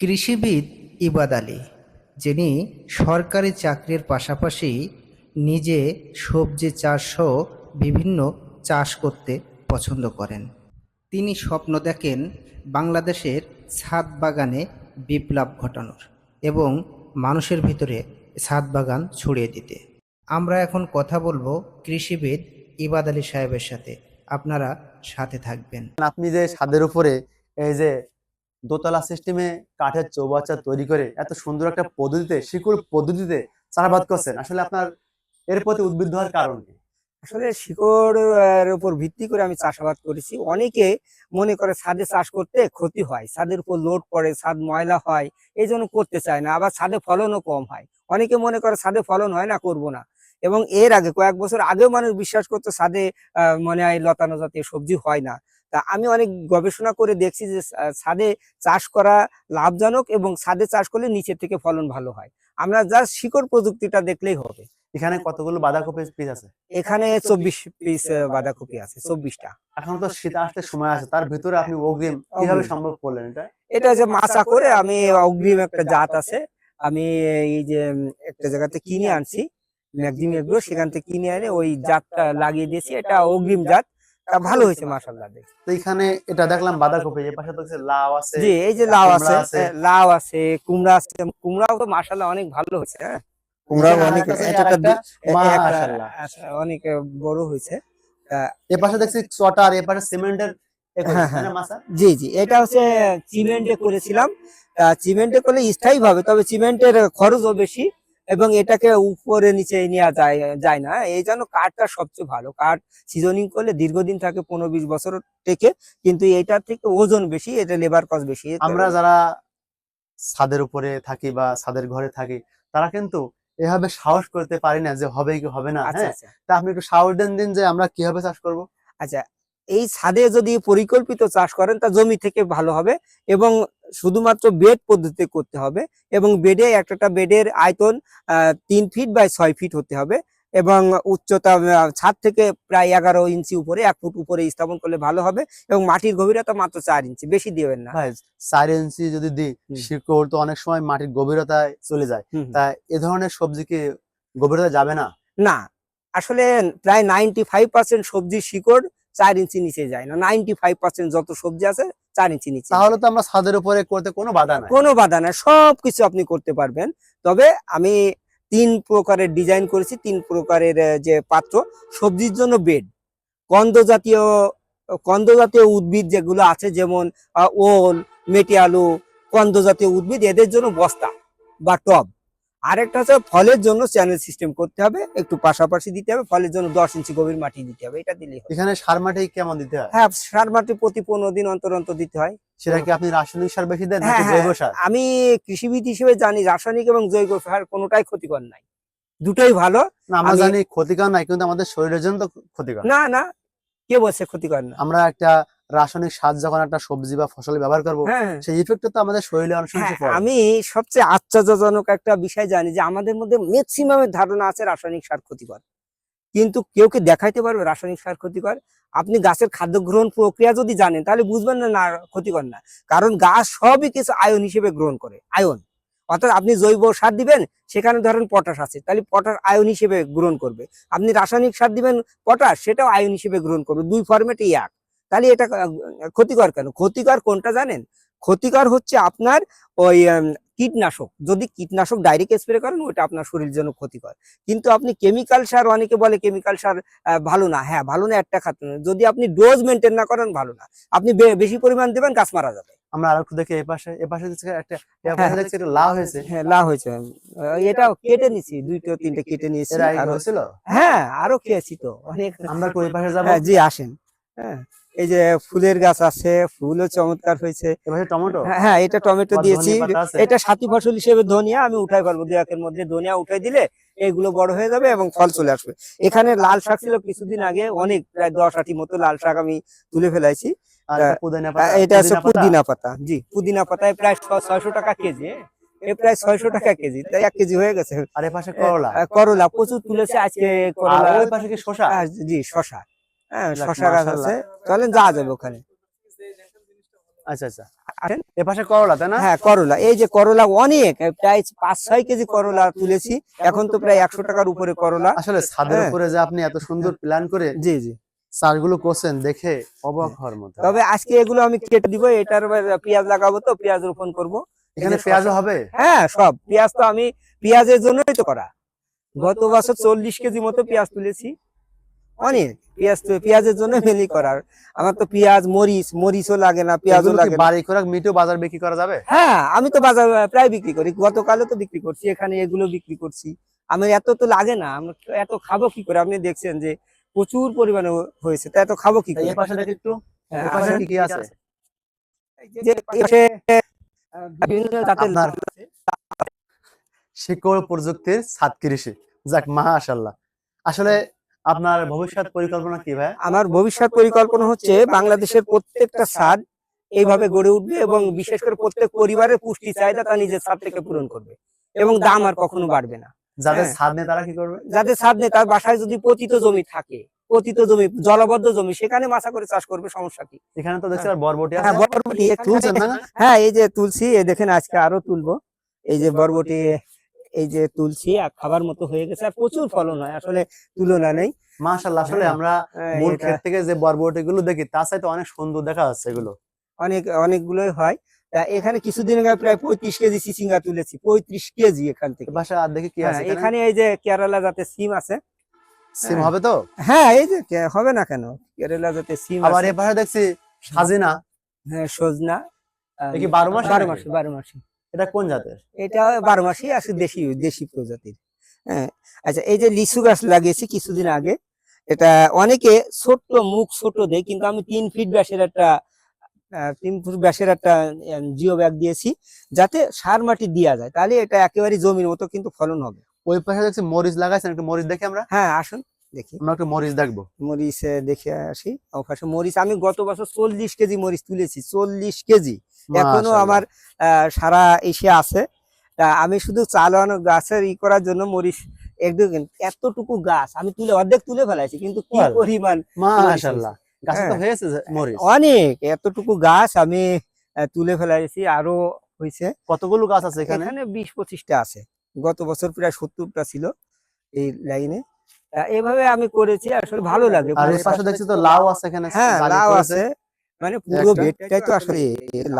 কৃষিবিদ ইবাদ আলী, যিনি সরকারি চাকরির পাশাপাশি নিজে সবজি চাষ সহ বিভিন্ন চাষ করতে পছন্দ করেন। তিনি স্বপ্ন দেখেন বাংলাদেশের ছাদ বাগানে বিপ্লব ঘটানোর এবং মানুষের ভিতরে ছাদ বাগান ছড়িয়ে দিতে। আমরা এখন কথা বলব কৃষিবিদ ইবাদ আলী সাহেবের সাথে। আপনারা সাথে থাকবেন। আপনি যে ছাদের উপরে এই যে দোতলা সিস্টেমে কাঠের চৌবাচ্চা তৈরি করে এত সুন্দর একটা পদ্ধতিতে, শিকড় পদ্ধতিতে চাষাবাদ করছেন। আসলে আপনার এর প্রতি উদ্বুদ্ধ হওয়ার কারণ আসলে শিকড়ের উপর ভিত্তি করে আমি চাষাবাদ করেছি। অনেকে মনে করে ছাদে চাষ করতে ক্ষতি হয়, ছাদের উপর লোড পড়ে, ছাদ ময়লা হয়, এই জন্য করতে চায় না। আবার ছাদে ফলনও কম হয়। অনেকে মনে করে ছাদে ফলন হয় না, করব না। এবং এর আগে, কয়েক বছর আগেও মানুষ বিশ্বাস করতো ছাদে মনে হয় লতানো জাতীয় সবজি হয় না। তা আমি অনেক গবেষণা করে দেখছি যে ছাদে চাষ করা লাভজনক এবং ছাদে চাষ করলে নিচের থেকে ফলন ভালো হয়। আমরা জাস্ট শিকড় প্রযুক্তিটা দেখলেই হবে। এখানে কতগুলো বাঁধাকপি পিস আছে? এখানে চব্বিশ পিস বাঁধাকপি আছে চব্বিশটা। এখন তো শীত আসতে সময় আছে তার ভিতরে আপনি অগ্রিম কীভাবে সম্ভব করলেন এটা? এটা যে মাচা করে আমি অগ্রিম একটা জাত আছে। আমি এই যে একটা জায়গাতে কিনে আনছি এগ্রো সেখান থেকে কিনে এনে ওই জাতটা লাগিয়ে দিয়েছি। এটা অগ্রিম জাত। ভালো হয়েছে মাসাল্লাহ দেখে তো এখানে এটা দেখলাম বাঁধাকপি এর পাশে তো লাউ আছে জি এই যে লাউ আছে আছে। লাউ আছে কুমড়া আছে কুমড়াও তো মাসাল্লাহ অনেক ভালো হয়েছে হ্যাঁ। কুমড়াও অনেক এটা একটা মাশাআল্লাহ। আচ্ছা, অনেক বড় হয়েছে। এ পাশে দেখছি চটা আর এ পাশে সিমেন্টের হ্যাঁ, হ্যাঁ। জি জি এটা হচ্ছে সিমেন্টে করেছিলাম। আহ, সিমেন্টে করলে স্থায়ী ভাবে তবে সিমেন্টের খরচও বেশি। এবং এটাকে উপরে নিচে নেওয়া যায় যায় না। এই জন্য কাঠটা সবচেয়ে ভালো। কাঠ সিজনিং করলে দীর্ঘদিন থাকে পনেরো বিশ বছর থেকে কিন্তু এটার থেকে ওজন বেশি এটা লেবার কস্ট বেশি। আমরা যারা ছাদের উপরে থাকি বা ছাদের ঘরে থাকি তারা কিন্তু এভাবে সাহস করতে পারি না যে হবে কি হবে না আচ্ছা হ্যাঁ? আচ্ছা। তা আপনি একটু সাহস দেন দিন যে আমরা কীভাবে চাষ করব। আচ্ছা এই ছাদে যদি পরিকল্পিত চাষ করেন তা জমি থেকে ভালো হবে এবং শুধুমাত্র বেড পদ্ধতিতে করতে হবে এবং বেডে একটা বেডের আয়তন তিন ফিট বাই ছয় ফিট হতে হবে এবং উচ্চতা ছাদ থেকে প্রায় এগারো ইঞ্চি উপরে এক ফুট উপরে স্থাপন করলে ভালো হবে এবং মাটির গভীরতা মাত্র চার ইঞ্চি বেশি দিবেন না। চার ইঞ্চি যদি দিই শিকড় তো অনেক সময় মাটির গভীরতায় চলে যায়। তা এ ধরনের সবজি কি গভীরতা যাবে না? না আসলে প্রায় নাইনটি ফাইভ পার্সেন্ট সবজির শিকড় চার ইঞ্চি নিচে যায় না। নাইনটি ফাইভ পার্সেন্ট যত সবজি আছে চার ইঞ্চি নিচে তাহলে তো আমরা ছাদের উপরে করতে কোনো বাধা নাই। কোনো বাধা নাই সবকিছু আপনি করতে পারবেন। তবে আমি তিন প্রকারের ডিজাইন করেছি তিন প্রকারের যে পাত্র সবজির জন্য বেড কন্দ জাতীয় কন্দ জাতীয় উদ্ভিদ যেগুলো আছে যেমন ওল মেটি আলু কন্দ জাতীয় উদ্ভিদ এদের জন্য বস্তা বা টব। আরেকটা হচ্ছে ফলের জন্য চ্যানেল সিস্টেম করতে হবে একটু পাশাপাশি দিতে হবে ফলের জন্য দশ ইঞ্চি গভীর মাটি দিতে হবে এটা দিলে এখানে সার মাটি কেমন দিতে হয়? হ্যাঁ সার মাটি প্রতি পনেরো দিন অন্তর অন্তর দিতে হয়। সেটা কি আপনি রাসায়নিক সার বেশি দেন হ্যাঁ, হ্যাঁ। জৈব সার? আমি কৃষিবিদ হিসেবে জানি রাসায়নিক এবং জৈব সার কোনোটাই ক্ষতিকর নাই। দুটোই ভালো। আমরা জানি ক্ষতিকর নাই কিন্তু আমাদের শরীরের জন্য তো ক্ষতিকর। না না কে বলছে ক্ষতিকর না? আমরা একটা রাসায়নিক সার যখন একটা সবজি বা ফসল ব্যবহার করব হ্যাঁ হ্যাঁ। সেই ইফেক্ট তো আমাদের শরীরে হ্যাঁ, পড়ে। আমি সবচেয়ে আশ্চর্যজনক একটা বিষয় জানি যে আমাদের মধ্যে ম্যাক্সিমামের ধারণা আছে রাসায়নিক সার ক্ষতিকর। কিন্তু কেউ কি দেখাইতে পারবে রাসায়নিক সার ক্ষতিকর? আপনি গাছের খাদ্য গ্রহণ প্রক্রিয়া যদি জানেন তাহলে বুঝবেন না না ক্ষতিকর না। কারণ গাছ সবই কিছু আয়ন হিসেবে গ্রহণ করে আয়ন। অর্থাৎ আপনি জৈব সার দিবেন সেখানে ধরেন পটাশ আছে তাহলে পটাশ আয়ন হিসেবে গ্রহণ করবে। আপনি রাসায়নিক সার দিবেন পটাশ সেটাও আয়ন হিসেবে গ্রহণ করবে। দুই ফরম্যাটই এক। তাহলে এটা ক্ষতিকর কেন? ক্ষতিকর কোনটা জানেন? ক্ষতিকর হচ্ছে আপনার ওই কীটনাশক। যদি কীটনাশক ডাইরেক্ট স্প্রে করেন ওটা আপনার শরীরের জন্য ক্ষতিকর। কিন্তু আপনি কেমিক্যাল সার অনেকে বলে কেমিক্যাল সার ভালো না। হ্যাঁ ভালো না একটা খাতে যদি আপনি ডোজ মেনটেন না করেন ভালো না। আপনি বেশি পরিমাণ দেবেন গাছ মারা যাবে। আমরা আর একটু দেখি এই পাশে এই পাশে একটা হ্যাঁ, একটা লাউ হয়েছে। হ্যাঁ লাভ হয়েছে। এটা কেটে নিছি দুইটা তিনটে কেটে নিয়েছি এর আরো- হয়েছিল? হ্যাঁ আরও খেয়েছি তো। অনেক আমরা পাশে যাব। হ্যাঁ জি আসেন। হ্যাঁ এই যে ফুলের গাছ আছে ফুলও চমৎকার হয়েছে। টমেটো? হ্যাঁ, হ্যাঁ এটা টমেটো দিয়েছি? এটা সাথী ফসল হিসেবে ধনিয়া আমি উঠাই পারব দু একের মধ্যে। ধনিয়া উঠাই দিলে এগুলো বড় হয়ে যাবে এবং ফল চলে আসবে। এখানে লাল শাক ছিল কিছুদিন আগে অনেক প্রায় দশ আটি মতো লাল শাক আমি তুলে ফেলাইছি। আহ, এটা হচ্ছে পুদিনা পাতা। জি। পুদিনা পাতায় প্রায় ছয়শো টাকা কেজি হ্যাঁ? এ প্রায় ছয়শো টাকা কেজি তাই এক কেজি হয়ে গেছে। আর পাশে করলা? করলা প্রচুর তুলেছে আজকে আর করলা। ওই পাশে কি শসা? জি শশা হ্যাঁ শশা গাছ আছে। চলেন যাওয়া যাবে ওখানে। আচ্ছা আচ্ছা। এ পাশে করলা তাই না? হ্যাঁ করলা। এই যে করলা অনেক প্রায় পাঁচ ছয় কেজি করলা তুলেছি। এখন তো প্রায় একশো টাকার উপরে করলা। আসলে ছাদের হ্যাঁ। উপরে যে আপনি এত সুন্দর প্ল্যান করে জি জি। চাষগুলো করছেন দেখে অবাক হওয়ার মতো। তবে আজকে এগুলো আমি কেটে দিব এটার পেঁয়াজ লাগাবো তো পেঁয়াজ রোপণ করব। এখানে শসা- হবে? হ্যাঁ সব। পেঁয়াজ তো আমি পেঁয়াজের জন্যই তো করা। গত বছর চল্লিশ কেজি মতো পেঁয়াজ তুলেছি। অনেক পেঁয়াজ তো পেঁয়াজের জন্য মেলি করার। আমার তো পেঁয়াজ মরিচ মরিচও লাগে না পেঁয়াজও লাগে। বাড়ি করে মিটও বাজার বিক্রি করা যাবে? হ্যাঁ আমি তো বাজার প্রায় বিক্রি করি। গতকালও তো বিক্রি করছি এখানে এগুলো বিক্রি করছি। আমার এত তো লাগে না আমরা এত খাব কি করে? আপনি দেখছেন যে প্রচুর পরিমাণে হয়েছে তা এত খাব কি করে? এই পাশে একটু। হ্যাঁ, এ পাশে কি আছে? যে পাশে, বিভিন্ন জাতের। শিকড় প্রযুক্তির ছাদ কৃষি যাক মাশাআল্লাহ। আসলে আপনার ভবিষ্যৎ পরিকল্পনা কি ভাই? আমার ভবিষ্যৎ পরিকল্পনা হচ্ছে বাংলাদেশের প্রত্যেকটা ছাদ এইভাবে গড়ে উঠবে এবং বিশেষ করে প্রত্যেক পরিবারের পুষ্টি চাহিদা তা নিজের ছাদ থেকে পূরণ করবে এবং দাম আর কখনো বাড়বে না। যাদের হ্যাঁ। ছাদ নেই তারা কি করবে? যাদের ছাদ নেই তার বাসায় যদি পতিত জমি থাকে পতিত জমি জলবদ্ধ জমি সেখানে মাছা করে চাষ করবে সমস্যা কি? এখানে তো দেখছি বরবটি হ্যাঁ বরবটি। তুলছেন না? হ্যাঁ এই যে তুলসী এই দেখেন আজকে আরও তুলবো। এই যে বরবটি এই যে তুলসী আর খাবার মতো হয়ে গেছে আর প্রচুর ফলন হয় আসলে তুলনা নেই। মাশাআল্লাহ আসলে হ্যাঁ। আমরা হ্যাঁ, মূল ক্ষেত থেকে যে বরবটি গুলো দেখি তার চাইতে অনেক সুন্দর দেখা যাচ্ছে এগুলো। অনেক অনেকগুলোই হয়। তা এখানে কিছুদিন আগে প্রায় পঁয়ত্রিশ কেজি চিচিঙ্গা তুলেছি পঁয়ত্রিশ কেজি এখান থেকে। বাসা আর দেখি কি হ্যাঁ, আছে এখানে? এই যে কেরালা জাতের সিম আছে। সিম। হবে তো? হ্যাঁ এই যে হবে না কেন? কেরালা জাতের সিম আবার এ পাশে দেখছি সাজিনা। হ্যাঁ সজনা। কি বারো মাসে বারো মাসে বারো মাসে। এটা কোন জাতের? এটা বারো মাসে আসে দেশি দেশি প্রজাতির। হ্যাঁ আচ্ছা এই যে লিচু গাছ লাগিয়েছি কিছুদিন আগে এটা অনেকে ছোট্ট মুখ ছোট দেয় কিন্তু আমি তিন ফিট ব্যাসের একটা তিন ফুট ব্যাসের একটা জিও ব্যাগ দিয়েছি যাতে সার মাটি দেওয়া যায়। তাহলে এটা একেবারে জমির মতো কিন্তু ফলন হবে। ওই পাশে দেখছি মরিচ লাগাইছেন একটু মরিচ দেখি আমরা। হ্যাঁ আসুন দেখি। আমরা একটু মরিচ দেখব। মরিচ দেখে আসি ওপাশে মরিচ আমি গত বছর চল্লিশ কেজি মরিচ তুলেছি চল্লিশ কেজি। এখনও আমার সারা এশিয়া আছে। আমি শুধু চালানো গাছের ই করার জন্য মরিচ একদম এতটুকু গাছ আমি তুলে অর্ধেক তুলে ফেলাইছি কিন্তু কি। পরিমাণ মাশাআল্লাহ। হ্যাঁ। হয়েছে মরিচ। অনেক এতটুকু গাছ আমি তুলে ফেলাইছি আরও হয়েছে কতগুলো গাছ আছে এখানে? এখানে বিশ পঁচিশটা আছে। গত বছর প্রায় সত্তরটা ছিল এই লাইনে। এভাবে আমি করেছি আসলে ভালো লাগে আর পাশে দেখছি তো লাউ আছে এখানে হ্যাঁ লাউ আছে। মানে পুরো। বেডটাই তো আসলে লাউ